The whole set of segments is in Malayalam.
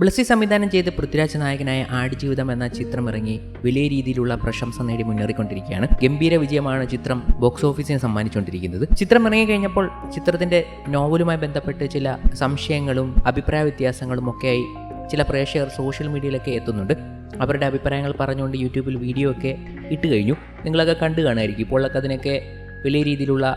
ബ്ലസ്സി സംവിധാനം ചെയ്ത് പൃഥ്വിരാജ് നായകനായ ആടുജീവിതം എന്ന ചിത്രം ഇറങ്ങി വലിയ രീതിയിലുള്ള പ്രശംസ നേടി മുന്നേറിക്കൊണ്ടിരിക്കുകയാണ്. ഗംഭീര വിജയമാണ് ചിത്രം ബോക്സ് ഓഫീസിന് സമ്മാനിച്ചുകൊണ്ടിരിക്കുന്നത് ചിത്രം ഇറങ്ങി കഴിഞ്ഞപ്പോൾ ചിത്രത്തിന്റെ നോവലുമായി ബന്ധപ്പെട്ട് ചില സംശയങ്ങളും അഭിപ്രായ വ്യത്യാസങ്ങളും ഒക്കെയായി ചില പ്രേക്ഷകർ സോഷ്യൽ മീഡിയയിലൊക്കെ എത്തുന്നുണ്ട്. അവരുടെ അഭിപ്രായങ്ങൾ പറഞ്ഞുകൊണ്ട് യൂട്യൂബിൽ വീഡിയോ ഒക്കെ ഇട്ട് കഴിഞ്ഞു. നിങ്ങളൊക്കെ കണ്ടു കാണുമായിരിക്കും. ഇപ്പോഴൊക്കെ അതിനൊക്കെ വലിയ രീതിയിലുള്ള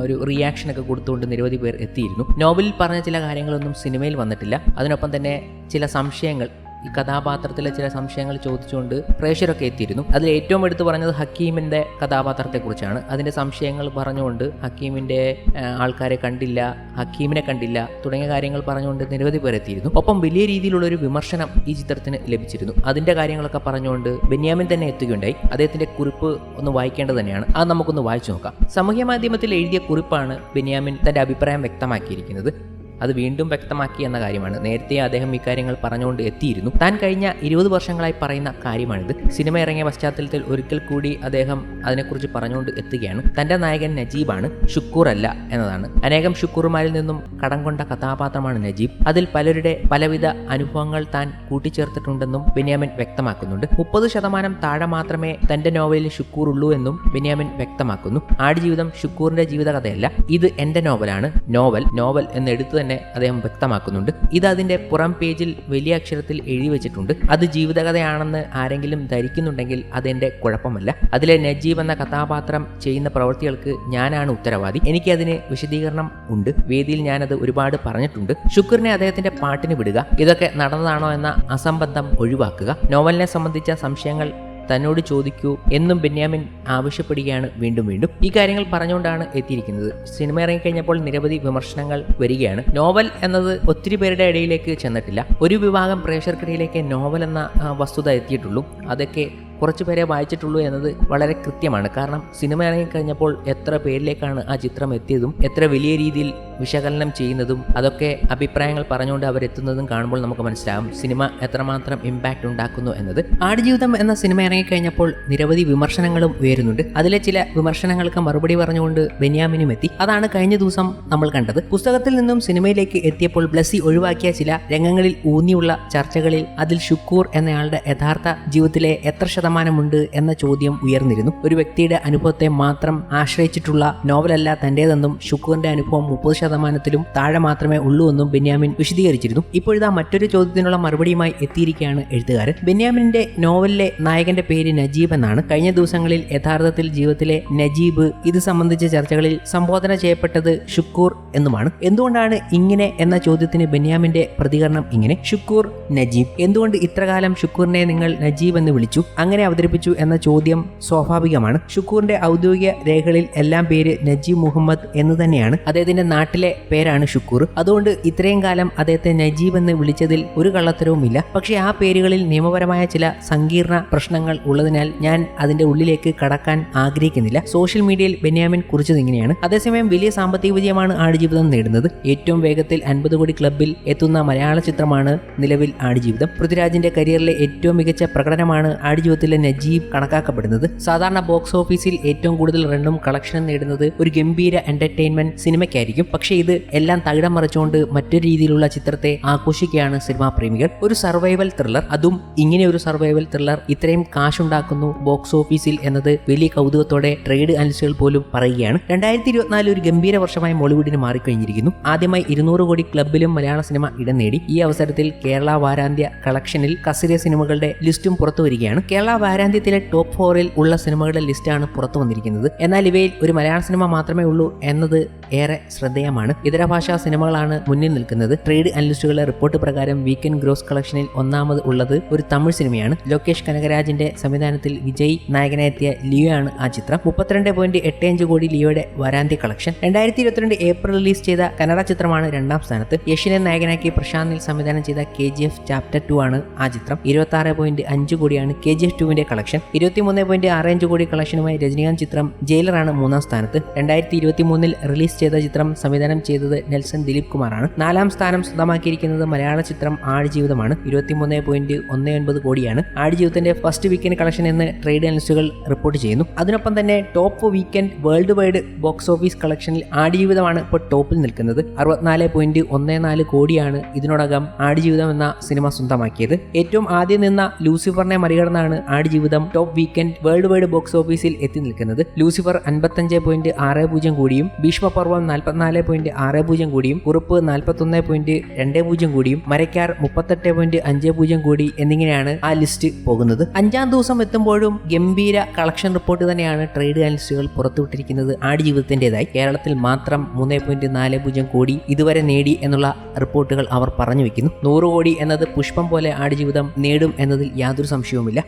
ഒരു റിയാക്ഷനൊക്കെ കൊടുത്തുകൊണ്ട് നിരവധി പേർ എത്തിയിരുന്നു. നോവലിൽ പറഞ്ഞ ചില കാര്യങ്ങളൊന്നും സിനിമയിൽ വന്നിട്ടില്ല. അതിനൊപ്പം തന്നെ ചില സംശയങ്ങൾ ഈ കഥാപാത്രത്തിലെ ചില സംശയങ്ങൾ ചോദിച്ചുകൊണ്ട് പ്രേക്ഷകരൊക്കെ എത്തിയിരുന്നു. അതിൽ ഏറ്റവും എടുത്തു പറഞ്ഞത് ഹക്കീമിന്റെ കഥാപാത്രത്തെക്കുറിച്ചാണ്. അതിന്റെ സംശയങ്ങൾ പറഞ്ഞുകൊണ്ട് ഹക്കീമിന്റെ ആൾക്കാരെ കണ്ടില്ല ഹക്കീമിനെ കണ്ടില്ല തുടങ്ങിയ കാര്യങ്ങൾ പറഞ്ഞുകൊണ്ട് നിരവധി പേർ എത്തിയിരുന്നു. ഒപ്പം വലിയ രീതിയിലുള്ള ഒരു വിമർശനം ഈ ചിത്രത്തിന് ലഭിച്ചിരുന്നു. അതിന്റെ കാര്യങ്ങളൊക്കെ പറഞ്ഞുകൊണ്ട് ബെന്യാമിൻ തന്നെ എത്തുകയുണ്ടായി. അദ്ദേഹത്തിന്റെ കുറിപ്പ് ഒന്ന് വായിക്കേണ്ടത് തന്നെയാണ്. അത് നമുക്കൊന്ന് വായിച്ചു നോക്കാം. സാമൂഹ്യ മാധ്യമത്തിൽ എഴുതിയ കുറിപ്പാണ് ബെന്യാമിൻ തന്റെ അഭിപ്രായം വ്യക്തമാക്കിയിരിക്കുന്നത്. അത് വീണ്ടും വ്യക്തമാക്കി എന്ന കാര്യമാണ്. നേരത്തെ അദ്ദേഹം ഇക്കാര്യങ്ങൾ പറഞ്ഞുകൊണ്ട് എത്തിയിരുന്നു. താൻ കഴിഞ്ഞ ഇരുപത് വർഷങ്ങളായി പറയുന്ന കാര്യമാണിത്. സിനിമ ഇറങ്ങിയ പശ്ചാത്തലത്തിൽ ഒരിക്കൽ കൂടി അദ്ദേഹം അതിനെക്കുറിച്ച് പറഞ്ഞുകൊണ്ട് എത്തുകയാണ്. തന്റെ നായകൻ നജീബാണ്. ഷുക്കൂർ അല്ല എന്നതാണ്. അനേകം ഷുക്കൂർമാരിൽ നിന്നും കടം കൊണ്ട കഥാപാത്രമാണ് നജീബ്. അതിൽ പലരുടെ പലവിധ അനുഭവങ്ങൾ താൻ കൂട്ടിച്ചേർത്തിട്ടുണ്ടെന്നും ബെന്യാമിൻ വ്യക്തമാക്കുന്നുണ്ട്. മുപ്പത് ശതമാനം താഴെ മാത്രമേ തന്റെ നോവലിൽ ഷുക്കൂർ ഉള്ളൂ എന്നും ബെന്യാമിൻ വ്യക്തമാക്കുന്നു. ആടുജീവിതം ഷുക്കൂറിന്റെ ജീവിതകഥയല്ല. ഇത് എന്റെ നോവലാണ്. നോവൽ നോവൽ എന്ന് എടുത്തു തന്നെ അദ്ദേഹം വ്യക്തമാക്കുന്നുണ്ട്. ഇത് അതിന്റെ പുറം പേജിൽ വലിയ അക്ഷരത്തിൽ എഴുതി വെച്ചിട്ടുണ്ട്. അത് ജീവിതകഥയാണെന്ന് ആരെങ്കിലും ധരിക്കുന്നുണ്ടെങ്കിൽ അതെന്റെ കുഴപ്പമല്ല. അതിലെ നജീബ് എന്ന കഥാപാത്രം ചെയ്യുന്ന പ്രവൃത്തികൾക്ക് ഞാനാണ് ഉത്തരവാദി. എനിക്കതിന് വിശദീകരണം ഉണ്ട്. വേദിയിൽ ഞാനത് ഒരുപാട് പറഞ്ഞിട്ടുണ്ട്. ശുക്രിനെ അദ്ദേഹത്തിന്റെ പാട്ടിന് വിടുക ഇതൊക്കെ നടന്നതാണോ എന്ന അസംബന്ധം ഒഴിവാക്കുക നോവലിനെ സംബന്ധിച്ച സംശയങ്ങൾ തന്നോട് ചോദിക്കൂ എന്നും ബെന്യാമിൻ ആവശ്യപ്പെടുകയാണ് വീണ്ടും വീണ്ടും. ഈ കാര്യങ്ങൾ പറഞ്ഞുകൊണ്ടാണ് എത്തിയിരിക്കുന്നത്. സിനിമ ഇറങ്ങിക്കഴിഞ്ഞപ്പോൾ നിരവധി വിമർശനങ്ങൾ വരികയാണ്. നോവൽ എന്നത് ഒത്തിരി പേരുടെ ഇടയിലേക്ക് ചെന്നിട്ടില്ല. ഒരു വിഭാഗം പ്രേക്ഷകർക്കിടയിലേക്ക് നോവൽ എന്ന വസ്തുത എത്തിയിട്ടുള്ളൂ. അതൊക്കെ കുറച്ച് പേരെ വായിച്ചിട്ടുള്ളൂ എന്നത് വളരെ കൃത്യമാണ്. കാരണം സിനിമ ഇറങ്ങിക്കഴിഞ്ഞപ്പോൾ എത്ര പേരിലേക്കാണ് ആ ചിത്രം എത്തിയതും എത്ര വലിയ രീതിയിൽ വിശകലനം ചെയ്യുന്നതും അതൊക്കെ അഭിപ്രായങ്ങൾ പറഞ്ഞുകൊണ്ട് അവരെത്തുന്നതും കാണുമ്പോൾ നമുക്ക് മനസ്സിലാകും സിനിമ എത്രമാത്രം ഇമ്പാക്റ്റ് ഉണ്ടാക്കുന്നു എന്നത്. ആടുജീവിതം എന്ന സിനിമ ഇറങ്ങിക്കഴിഞ്ഞപ്പോൾ നിരവധി വിമർശനങ്ങളും ഉയരുന്നുണ്ട്. അതിലെ ചില വിമർശനങ്ങൾക്ക് മറുപടി പറഞ്ഞുകൊണ്ട് ബെന്യാമിനും എത്തി. അതാണ് കഴിഞ്ഞ ദിവസം നമ്മൾ കണ്ടത്. പുസ്തകത്തിൽ നിന്നും സിനിമയിലേക്ക് എത്തിയപ്പോൾ ബ്ലസ്സി ഒഴിവാക്കിയ ചില രംഗങ്ങളിൽ ഊന്നിയുള്ള ചർച്ചകളിൽ അതിൽ ഷുക്കൂർ എന്നയാളുടെ യഥാർത്ഥ ജീവിതത്തിലെ എത്ര ശതമാനമുണ്ട് എന്ന ചോദ്യം ഉയർന്നിരുന്നു. ഒരു വ്യക്തിയുടെ അനുഭവത്തെ മാത്രം ആശ്രയിച്ചിട്ടുള്ള നോവലല്ല തന്റേതെന്നും ഷുക്കൂറിന്റെ അനുഭവം മുപ്പത് ശതമാനത്തിലും താഴെ മാത്രമേ ഉള്ളൂ എന്നും ബെന്യാമിൻ വിശദീകരിച്ചിരുന്നു. ഇപ്പോഴിതാ മറ്റൊരു ചോദ്യത്തിനുള്ള മറുപടിയുമായി എത്തിയിരിക്കുകയാണ് എഴുത്തുകാരൻ. ബെന്യാമിന്റെ നോവലിലെ നായകന്റെ പേര് നജീബ് എന്നാണ്. കഴിഞ്ഞ ദിവസങ്ങളിൽ യഥാർത്ഥത്തിൽ ജീവിതത്തിലെ നജീബ് ഇത് സംബന്ധിച്ച ചർച്ചകളിൽ സംബോധന ചെയ്യപ്പെട്ടത് ഷുക്കൂർ എന്നുമാണ്. എന്തുകൊണ്ടാണ് ഇങ്ങനെ എന്ന ചോദ്യത്തിന് ബെന്യാമിന്റെ പ്രതികരണം ഇങ്ങനെ? ഷുക്കൂർ നജീബ്. എന്തുകൊണ്ട് ഇത്രകാലം ഷുക്കൂറിനെ നിങ്ങൾ നജീബ് എന്ന് വിളിച്ചു? അങ്ങനെ അവതരിപ്പിച്ചു എന്ന ചോദ്യം സ്വാഭാവികമാണ്. ഷുക്കൂറിന്റെ ഔദ്യോഗിക രേഖകളിൽ എല്ലാം പേര് നജീബ് മുഹമ്മദ് എന്ന് തന്നെയാണ്. അദ്ദേഹത്തിന്റെ നാട്ടിലെ പേരാണ് ഷുക്കൂർ അതുകൊണ്ട് ഇത്രയും കാലം അദ്ദേഹത്തെ നജീബ് എന്ന് വിളിച്ചതിൽ ഒരു കള്ളത്തരവുമില്ല. പക്ഷേ ആ പേരുകളിൽ നിയമപരമായ ചില സങ്കീർണ പ്രശ്നങ്ങൾ ഉള്ളതിനാൽ ഞാൻ അതിന്റെ ഉള്ളിലേക്ക് കടക്കാൻ ആഗ്രഹിക്കുന്നില്ല. സോഷ്യൽ മീഡിയയിൽ ബെന്യാമിൻ കുറിച്ചത് ഇങ്ങനെയാണ്. അതേസമയം വലിയ സാമ്പത്തിക വിജയമാണ് ആടുജീവിതം നേടുന്നത്. ഏറ്റവും വേഗത്തിൽ അൻപത് കോടി ക്ലബിൽ എത്തുന്ന മലയാള ചിത്രമാണ് നിലവിൽ ആടുജീവിതം. പൃഥ്വിരാജിന്റെ കരിയറിലെ ഏറ്റവും മികച്ച പ്രകടനമാണ് ആടുജീവിതത്തിലെ നജീബ് കണക്കാക്കപ്പെടുന്നത്. സാധാരണ ബോക്സ് ഓഫീസിൽ ഏറ്റവും കൂടുതൽ റണ്ണും കളക്ഷനും നേടുന്നത് ഒരു ഗംഭീര എന്റർടൈൻമെന്റ് സിനിമയ്ക്കായിരിക്കും. പക്ഷേ ഇത് എല്ലാം തകിടം മറിച്ചുകൊണ്ട് മറ്റൊരു രീതിയിലുള്ള ചിത്രത്തെ ആഘോഷിക്കുകയാണ് സിനിമാ പ്രേമികൾ. ഒരു സർവൈവൽ ത്രില്ലർ അതും ഇങ്ങനെ ഒരു സർവൈവൽ ത്രില്ലർ ഇത്രയും കാശുണ്ടാക്കുന്നു ബോക്സ് ഓഫീസിൽ എന്നത് വലിയ കൗതുകത്തോടെ ട്രേഡ് അനലിസ്റ്റുകൾ പോലും പറയുകയാണ്. രണ്ടായിരത്തി ഇരുപത്തിനാല് ഒരു ഗംഭീര വർഷമായി മോളിവുഡിന് മാറിക്കഴിഞ്ഞിരിക്കുന്നു. ആദ്യമായി ഇരുന്നൂറ് കോടി ക്ലബിലും മലയാള സിനിമ ഇടം നേടി. ഈ അവസരത്തിൽ കേരള വാരാന്ത്യ കളക്ഷനിൽ കസിരിയ സിനിമകളുടെ ലിസ്റ്റും പുറത്തു വരികയാണ് കേരള വാരാന്ത്യത്തിലെ ടോപ്പ് ഫോറിൽ ഉള്ള സിനിമകളുടെ ലിസ്റ്റാണ് പുറത്തു വന്നിരിക്കുന്നത്. എന്നാൽ ഇവയിൽ ഒരു മലയാള സിനിമ മാത്രമേ ഉള്ളൂ എന്നത് ഏറെ ശ്രദ്ധേയമാണ്. ഇതര ഭാഷാ സിനിമകളാണ് മുന്നിൽ നിൽക്കുന്നത്. ട്രേഡ് അനലിസ്റ്റുകളുടെ റിപ്പോർട്ട് പ്രകാരം വീക്കെൻഡ് ഗ്രോസ് കളക്ഷനിൽ ഒന്നാമത് ഉള്ളത് ഒരു തമിഴ് സിനിമയാണ്. ലോകേഷ് കനകരാജിന്റെ സംവിധാനത്തിൽ വിജയ് നായകനെത്തിയ ലിയോ ആണ് ആ ചിത്രം. മുപ്പത്തിരണ്ട് പോയിന്റ് എട്ട് അഞ്ച് കോടി ലിയോയുടെ വാരാന്ത്യ കളക്ഷൻ രണ്ടായിരത്തി ഇരുപത്തിരണ്ട് ഏപ്രിൽ റിലീസ് ചെയ്ത കന്നഡ ചിത്രമാണ് രണ്ടാം സ്ഥാനത്ത്. യഷിനെ നായകനാക്കി പ്രശാന്തിൽ സംവിധാനം ചെയ്ത K G F chapter two ആണ് ആ ചിത്രം. ഇരുപത്തി ആറ് പോയിന്റ് അഞ്ച് കോടിയാണ് കെ ജി എഫ് ടുവിന്റെ കളക്ഷൻ. ഇരുപത്തിമൂന്ന് പോയിന്റ് ആറ് അഞ്ച് കോടി കളക്ഷനുമായി രജനീകാന്ത് ചിത്രം ജയിലറാണ് മൂന്നാം സ്ഥാനത്ത്. രണ്ടായിരത്തി ഇരുപത്തി മൂന്നിൽ റിലീസ് ചെയ്ത ചിത്രം സംവിധാനം ചെയ്തത് നെൽസൺ ദിലീപ് കുമാറാണ്. നാലാം സ്ഥാനം സ്വന്തമാക്കിയിരിക്കുന്നത് മലയാള ചിത്രം ആടുജീവിതമാണ്. ഇരുപത്തിമൂന്ന് പോയിന്റ് ഒന്ന് ഒൻപത് കോടിയാണ് ആടുജീവിതത്തിന്റെ ഫസ്റ്റ് വീക്കെൻഡ് കളക്ഷൻ എന്ന് ട്രേഡ് അനലിസ്റ്റുകൾ റിപ്പോർട്ട് ചെയ്യുന്നു. അതിനൊപ്പം തന്നെ top weekend worldwide box office കളക്ഷനിൽ ആടുജീവിതമാണ് ഇപ്പോൾ ടോപ്പിൽ നിൽക്കുന്നത്. അറുപത്തിനാല് പോയിന്റ് ഒന്ന് നാല് കോടിയാണ് ഇതിനോടകം ആടുജീവിതം എന്ന സിനിമ സ്വന്തമാക്കിയത്. ഏറ്റവും ആദ്യം നിന്ന ലൂസിഫറിനെ മറികടന്നാണ് ആടുജീവിതം top weekend worldwide box ഓഫീസിൽ എത്തി നിൽക്കുന്നത് ലൂസിഫർ അൻപത്തഞ്ച് പോയിന്റ് ആറ് പൂജ്യം കോടിയും ഭീഷ്മപർവം നാൽപ്പത്തിനാല് പോയിന്റ് ആറ് പൂജ്യം കോടിയും കുറുപ്പ് നാൽപ്പത്തൊന്ന് പോയിന്റ് രണ്ട് പൂജ്യം കോടിയും മരക്കാർ മുപ്പത്തെട്ട് പോയിന്റ് അഞ്ച് പൂജ്യം കോടി എന്നിങ്ങനെയാണ് ആ ലിസ്റ്റ് പോകുന്നത്. അഞ്ചാം ദിവസം എത്തുമ്പോഴും ഗംഭീര കളക്ഷൻ റിപ്പോർട്ട് തന്നെയാണ് ട്രേഡ് അനലിസ്റ്റുകൾ പുറത്തുവിട്ടിരിക്കുന്നത് ആടുജീവിതത്തിന്റെതായി കേരളത്തിൽ മാത്രം മൂന്ന് പോയിന്റ് നാല് പൂജ്യം കോടി ഇതുവരെ നേടി എന്നുള്ള റിപ്പോർട്ടുകൾ അവർ പറഞ്ഞു വെക്കുന്നു. നൂറ് കോടി എന്നത് പുഷ്പം പോലെ ആടുജീവിതം നേടും എന്നതിൽ യാതൊരു സംശയവുമില്ല.